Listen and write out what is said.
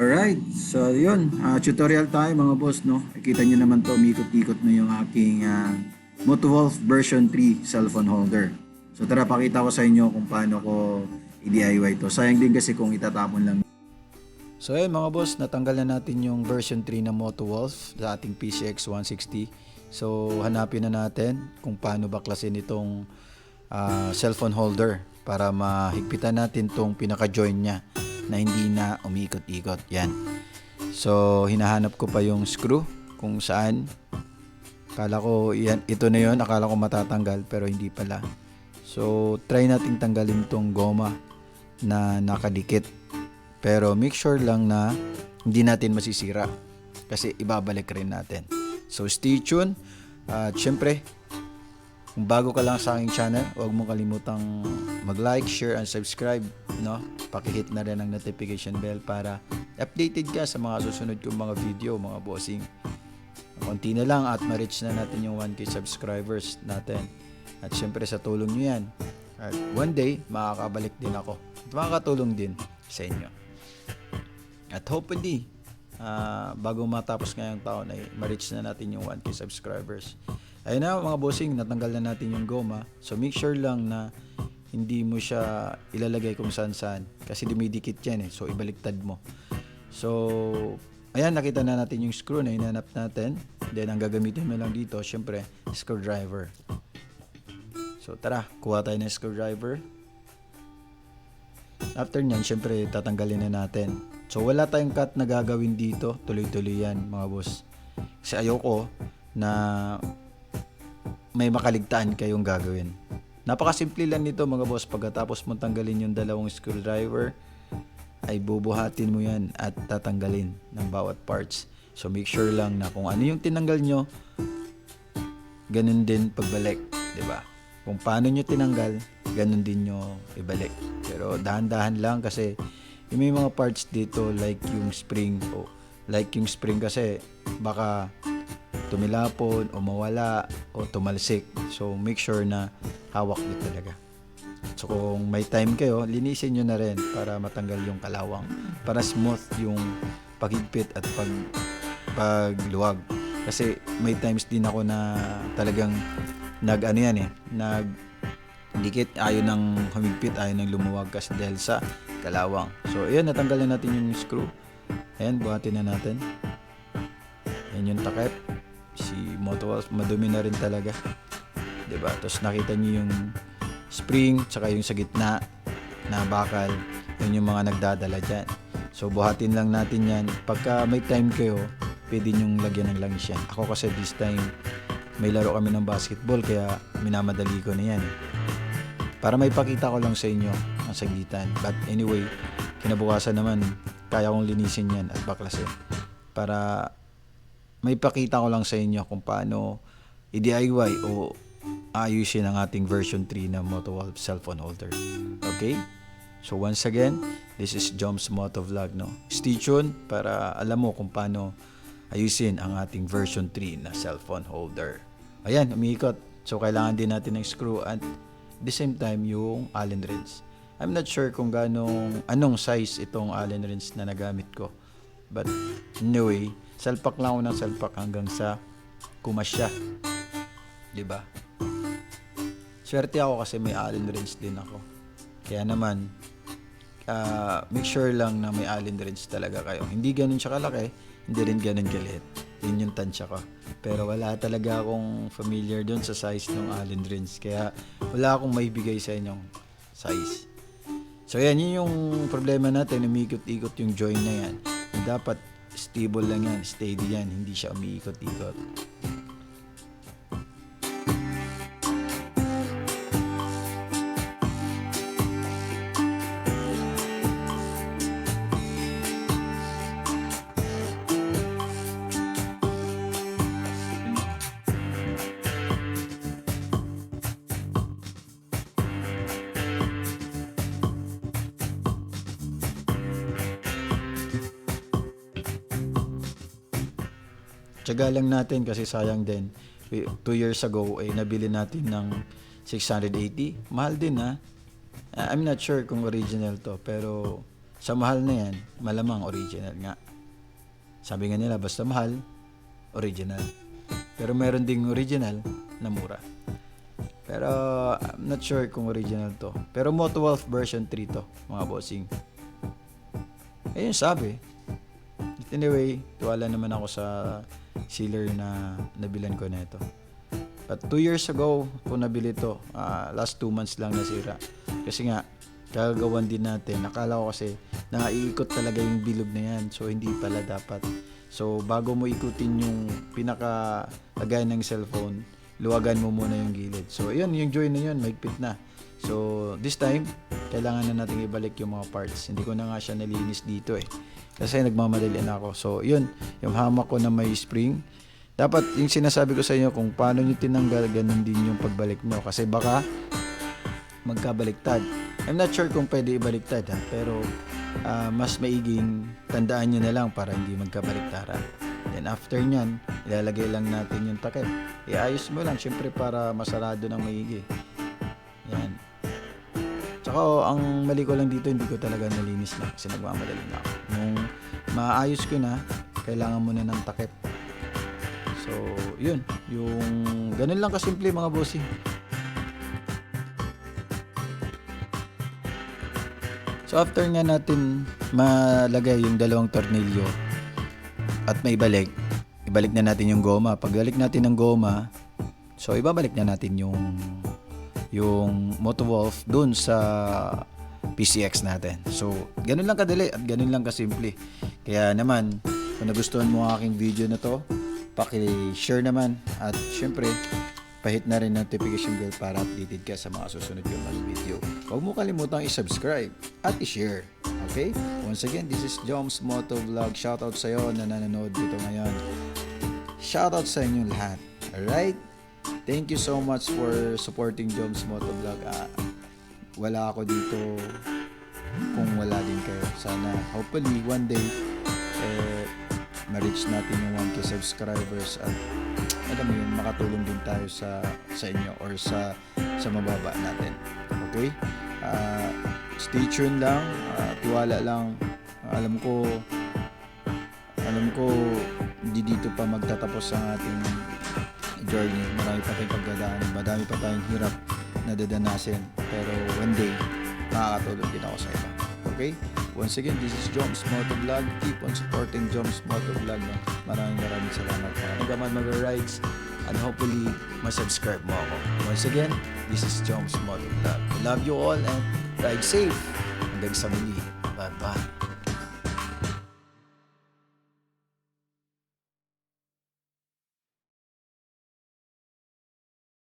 Alright, so yun, ah, tutorial tayo mga boss, no? Kita nyo naman to, mikot-ikot na yung aking uh, Motowolf version 3 cellphone holder. So tara, pakita ko sa inyo kung paano ko i-DIY to. Sayang din kasi kung itatapon lang. So ayun mga boss, natanggal na natin yung version 3 ng Motowolf sa ating PCX 160. So hanapin na natin kung paano baklasin itong ah, cellphone holder para mahigpitan natin tong pinaka-join niya na hindi na umikot-ikot. Yan. So hinahanap ko pa yung screw kung saan. Akala ko yan, ito na yon akala ko matatanggal pero hindi pala. So try nating tanggalin tong goma na nakadikit. Pero make sure lang na hindi natin masisira kasi ibabalik rin natin. So stay tuned. At syempre, kung bago ka lang sa aking channel, huwag mo kalimutang mag-like, share, and subscribe. No? Pakihit na rin ang notification bell para updated ka sa mga susunod kong mga video, mga bossing. Konti na lang at ma-reach na natin yung 1k subscribers natin. At syempre sa tulong nyo yan. At one day, makakabalik din ako. At makakatulong din sa inyo. At hopefully, ah, bago matapos ngayong taon ay ma-reach na natin yung 1k subscribers. Ayun na mga bossing, natanggal na natin yung goma. So make sure lang na hindi mo siya ilalagay kung saan saan. Kasi dumidikit yan eh. So ibaliktad mo. So, ayan, nakita na natin yung screw na hinanap natin. Then, ang gagamitin mo lang dito, syempre, screwdriver. So, tara, kuha tayo ng screwdriver. After nyan, syempre, tatanggalin na natin. So, wala tayong cut na gagawin dito. Tuloy-tuloy yan, mga boss. Kasi ayoko na may makaligtaan kayong gagawin. Napakasimple lang nito mga boss. Pagkatapos mo tanggalin yung dalawang screwdriver, ay bubuhatin mo yan at tatanggalin ng bawat parts. So make sure lang na kung ano yung tinanggal nyo, ganun din pagbalik. ba? Kung paano nyo tinanggal, ganun din nyo ibalik. Pero dahan-dahan lang kasi yung may mga parts dito like yung spring o like yung spring kasi baka tumilapon o mawala o tumalsik. So make sure na hawak nyo talaga. So kung may time kayo, linisin nyo na rin para matanggal yung kalawang. Para smooth yung paghigpit at pag pagluwag. Kasi may times din ako na talagang nag ano yan eh, nag dikit ayaw ng humigpit, ayaw ng lumuwag kasi dahil sa kalawang. So ayan, natanggal na natin yung screw. Ayan, buhatin na natin. Ayan yung takip. Si Motowolf, madumi na rin talaga. 'Di ba? Tapos nakita niyo yung spring, tsaka yung sa gitna na bakal. Yun yung mga nagdadala dyan. So, buhatin lang natin yan. Pagka may time kayo, pwede nyong lagyan ng langis yan. Ako kasi this time, may laro kami ng basketball, kaya minamadali ko na yan. Para may pakita ko lang sa inyo ang saglitan. But anyway, kinabukasan naman, kaya kong linisin yan at baklasin. Para may pakita ko lang sa inyo kung paano i-DIY o ayusin ang ating version 3 na Motowolf cellphone holder. Okay? So once again, this is Jom's Moto Vlog. No? Stay tuned para alam mo kung paano ayusin ang ating version 3 na cellphone holder. Ayan, umiikot. So kailangan din natin ng screw at the same time yung Allen wrench. I'm not sure kung ganong anong size itong Allen wrench na nagamit ko. But anyway, salpak lang ako ng salpak hanggang sa kumasya. ba? Swerte ako kasi may Allen wrench din ako. Kaya naman, ah, make sure lang na may Allen wrench talaga kayo. Hindi ganun siya kalaki, hindi rin ganun kaliit. Yun yung tansya ko. Pero wala talaga akong familiar doon sa size ng Allen wrench. Kaya wala akong maibigay sa inyong size. So yan, yun yung problema natin. Umikot-ikot yung join na yan. Dapat stable lang yan, steady yan. Hindi siya umiikot-ikot. Tiyaga lang natin kasi sayang din. We- Two years ago, ay nabili natin ng 680. Mahal din ha. Uh, I'm not sure kung original to, pero Sa mahal na yan, malamang original nga. Sabi nga nila, basta mahal, original. Pero meron ding original na mura. Pero I'm not sure kung original to. Pero Moto Wolf version 3 to, mga bossing. Ayun sabi. But anyway, tuwala naman ako sa sealer na nabilan ko na ito. But two years ago, po nabili to. Ah, last two months lang nasira. Kasi nga, kagagawan din natin. Nakala ko kasi naiikot talaga yung bilog na yan. So, hindi pala dapat. So, bago mo ikutin yung pinaka lagay ng cellphone, luwagan mo muna yung gilid. So, yun, yung join na yun, mahigpit na. So, this time, kailangan na natin ibalik yung mga parts. Hindi ko na nga siya nalinis dito eh. Kasi nagmamadali na ako. So, yun, yung hamak ko na may spring. Dapat yung sinasabi ko sa inyo kung paano nyo tinanggal, ganun din yung pagbalik nyo. Kasi baka magkabaliktad. I'm not sure kung pwede ibaliktad ha, pero ah, mas maiging tandaan nyo na lang para hindi magkabaliktaran. Then after nyan, ilalagay lang natin yung takip. Iayos mo lang, syempre para masarado ng maigi. Tsaka oh, ang mali ko lang dito, hindi ko talaga nalinis na kasi nagmamadali na ako. Nung maayos ko na, kailangan mo na ng takip. So, yun. Yung ganun lang kasimple mga bossing. So after nga natin malagay yung dalawang tornilyo at may balik, ibalik na natin yung goma. Pagbalik natin ng goma, so ibabalik na natin yung yung Motowolf dun sa PCX natin. So, ganun lang kadali at ganun lang kasimple. Kaya naman, kung nagustuhan mo ang aking video na to, paki-share naman at syempre, pahit na rin notification bell para updated ka sa mga susunod yung mga video. Huwag mo kalimutang i-subscribe at i-share. Okay? Once again, this is Joms Moto Vlog. Shoutout sa iyo na nanonood dito ngayon. Shoutout sa inyo lahat. Alright? Thank you so much for supporting Joms Moto Vlog. Ah, wala ako dito kung wala din kayo. Sana, hopefully, one day, eh, ma-reach natin yung 1k subscribers at alam mo yun, makatulong din tayo sa sa inyo or sa sa mababa natin. Okay? Ah, stay tuned lang, ah, tiwala lang. alam ko alam ko hindi dito pa magtatapos ang ating journey. Marami pa tayong pagdadaan, madami pa tayong hirap na dadanasin. Pero one day, makakatulong din ako sa iba. Okay? Once again, this is Joms Moto Vlog. Keep on supporting Joms Moto Vlog. No? Maraming maraming salamat. Hanggang mag-rides and hopefully ma-subscribe mo ako. Once again, this is Joms Moto Vlog. I love you all and ride safe. Hanggang sa muli. Bye-bye.